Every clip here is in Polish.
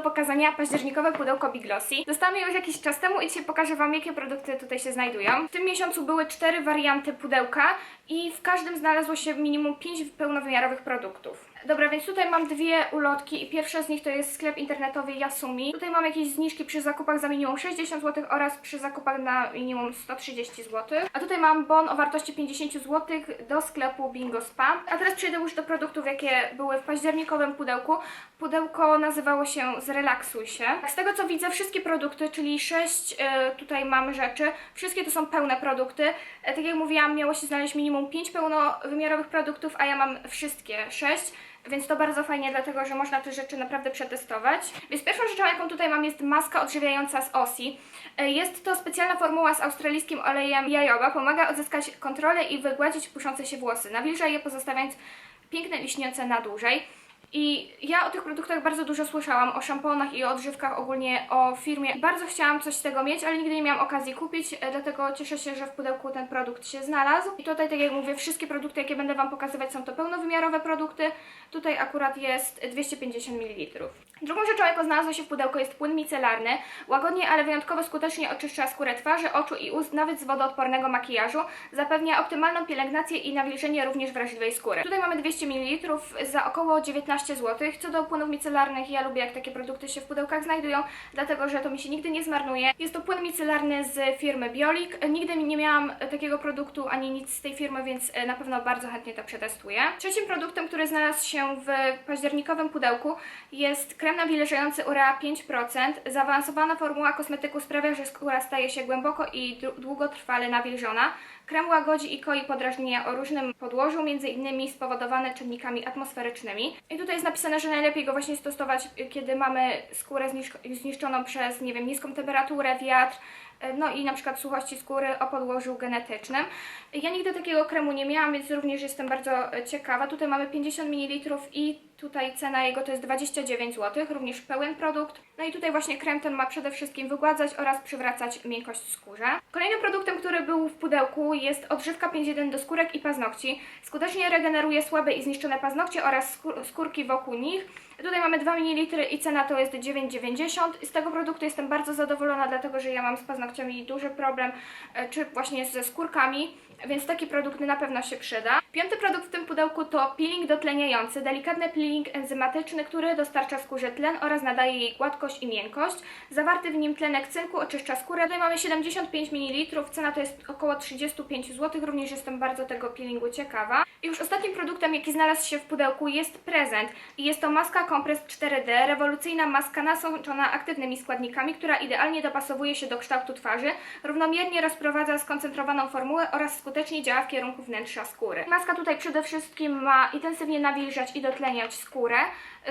pokazania październikowe pudełko Big Glossy. Dostałam je już jakiś czas temu i dzisiaj pokażę Wam, jakie produkty tutaj się znajdują. W tym miesiącu były cztery warianty pudełka i w każdym znalazło się minimum 5 pełnowymiarowych produktów. Dobra, więc tutaj mam dwie ulotki i pierwsza z nich to jest sklep internetowy Yasumi. Tutaj mam jakieś zniżki przy zakupach za minimum 60 zł oraz przy zakupach na minimum 130 zł. A tutaj mam bon o wartości 50 zł do sklepu Bingo Spa. A teraz przejdę już do produktów, jakie były w październikowym pudełku. Pudełko nazywało się Zrelaksuj się. Z tego co widzę, wszystkie produkty, czyli 6 tutaj mam rzeczy, wszystkie to są pełne produkty. E, Tak jak mówiłam, miało się znaleźć minimum 5 pełnowymiarowych produktów, a ja mam wszystkie 6. Więc to bardzo fajnie, dlatego że można te rzeczy naprawdę przetestować. Więc pierwszą rzeczą, jaką tutaj mam, jest maska odżywiająca z Osi. E, Jest to specjalna formuła z australijskim olejem jajoba. Pomaga odzyskać kontrolę i wygładzić puszące się włosy. Nawilża je, pozostawiając piękne liśniące na dłużej. I ja o tych produktach bardzo dużo słyszałam, o szamponach i o odżywkach, ogólnie o firmie. Bardzo chciałam coś z tego mieć, ale nigdy nie miałam okazji kupić, e, dlatego cieszę się, że w pudełku ten produkt się znalazł. I tutaj, tak jak mówię, wszystkie produkty, jakie będę Wam pokazywać, są to pełnowymiarowe produkty. Tutaj akurat jest 250 ml. Drugą rzeczą, jaką znalazła się w pudełku, jest płyn micelarny. Łagodnie, ale wyjątkowo skutecznie oczyszcza skórę twarzy, oczu i ust, nawet z wodoodpornego makijażu. Zapewnia optymalną pielęgnację i nawilżenie również wrażliwej skóry. Tutaj mamy 200 ml za około 19 zł. Co do płynów micelarnych, ja lubię jak takie produkty się w pudełkach znajdują, dlatego że to mi się nigdy nie zmarnuje. Jest to płyn micelarny z firmy Biolik. Nigdy nie miałam takiego produktu ani nic z tej firmy, więc e, na pewno bardzo chętnie to przetestuję. Trzecim produktem, który znalazł się w październikowym pudełku jest krem nawilżający Urea 5%. Zaawansowana formuła kosmetyku sprawia, że skóra staje się głęboko i dłu- długotrwale nawilżona. Krem łagodzi i koi podrażnienia o różnym podłożu, między innymi spowodowane czynnikami atmosferycznymi. I tutaj jest napisane, że najlepiej go właśnie stosować, y, kiedy mamy skórę zniszcz- zniszczoną przez, nie wiem, niską temperaturę, wiatr, y, no i na przykład suchości skóry o podłożu genetycznym. Ja nigdy takiego kremu nie miałam, więc również jestem bardzo e, ciekawa. Tutaj mamy 50 ml i tutaj cena jego to jest 29 zł, również pełen produkt. No i tutaj właśnie krem ten ma przede wszystkim wygładzać oraz przywracać miękkość skórze. Kolejnym produktem, który był w pudełku jest odżywka 5.1 do skórek i paznokci. Skutecznie regeneruje słabe i zniszczone paznokcie oraz skór- skórki wokół nich. Tutaj mamy 2 ml i cena to jest 9,90. Z tego produktu jestem bardzo zadowolona, dlatego że ja mam z paznokciami duży problem, e, czy właśnie ze skórkami, więc taki produkt na pewno się przyda. Piąty produkt w tym pudełku to peeling dotleniający, delikatny peeling enzymatyczny, który dostarcza skórze tlen oraz nadaje jej gładkość i miękkość. Zawarty w nim tlenek cynku oczyszcza skórę. Tutaj mamy 75 ml, cena to jest około 35 zł, również jestem bardzo tego peelingu ciekawa. I już ostatnim produktem, jaki znalazł się w pudełku jest prezent i jest to maska kompres 4D, rewolucyjna maska nasączona aktywnymi składnikami, która idealnie dopasowuje się do kształtu twarzy, równomiernie rozprowadza skoncentrowaną formułę oraz skutecznie działa w kierunku wnętrza skóry. Maska tutaj przede wszystkim ma intensywnie nawilżać i dotleniać skórę,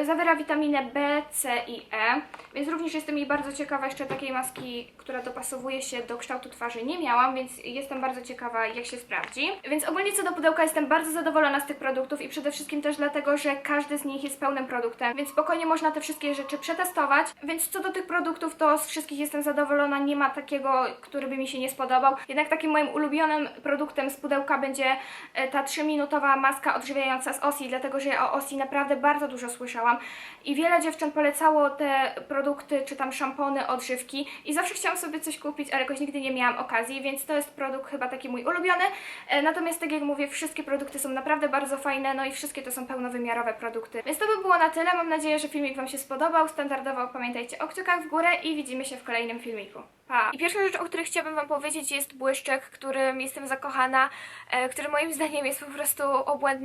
zawiera witaminę B, C i E, więc również jestem jej bardzo ciekawa, jeszcze takiej maski, która dopasowuje się do kształtu twarzy nie miałam, więc jestem bardzo ciekawa jak się sprawdzi. Więc ogólnie co do pudełka jestem bardzo zadowolona z tych produktów i przede wszystkim też dlatego, że każdy z nich jest pełnym produktem, więc spokojnie można te wszystkie rzeczy przetestować. Więc co do tych produktów, to z wszystkich jestem zadowolona, nie ma takiego, który by mi się nie spodobał. Jednak takim moim ulubionym produktem z pudełka będzie e, ta 3-minutowa maska odżywiająca z Osi, dlatego że ja o Osi naprawdę bardzo dużo słyszałam i wiele dziewczyn polecało te produkty, czy tam szampony, odżywki i zawsze chciałam sobie coś kupić, ale jakoś nigdy nie miałam okazji, więc to jest produkt chyba taki mój ulubiony. E, Natomiast tak jak mówię, wszystkie produkty są naprawdę bardzo fajne, no i wszystkie to są pełnowymiarowe produkty. Więc to by było na tyle. Mam nadzieję, że filmik Wam się spodobał. Standardowo pamiętajcie o kciukach w górę i widzimy się w kolejnym filmiku. Pa! I pierwsza rzecz, o której chciałabym Wam powiedzieć jest błyszczek, którym jestem zakochana, e, który moim zdaniem jest po prostu obłędny